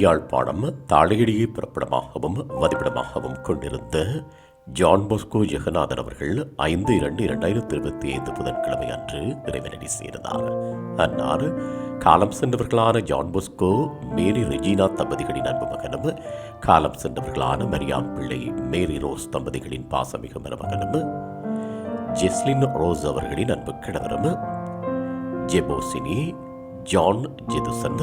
யாழ்ப்பாணம் தாளையடியை பிறப்பிடமாகவும் வதிப்பிடமாகவும் கொண்டிருந்த John Bosco Jeganathan அவர்கள் ஐந்து இரண்டு இரண்டாயிரத்தி இருபத்தி ஐந்து புதன்கிழமை அன்று இறைவனடி சேர்ந்தார். அன்னார் காலம் சென்றவர்களான ஜான் போஸ்கோ மேரி ரெஜினா தம்பதிகளின் அன்பு மகனும் காலம் சென்றவர்களான மரியாம் பிள்ளை மேரி ரோஸ் தம்பதிகளின் பாசமிகு மருமகனும் ஜெஸ்லின் ரோஸ் அவர்களின் அன்பு கிழவரும் ஜெபோசினி ஜான் ஜெதுசன்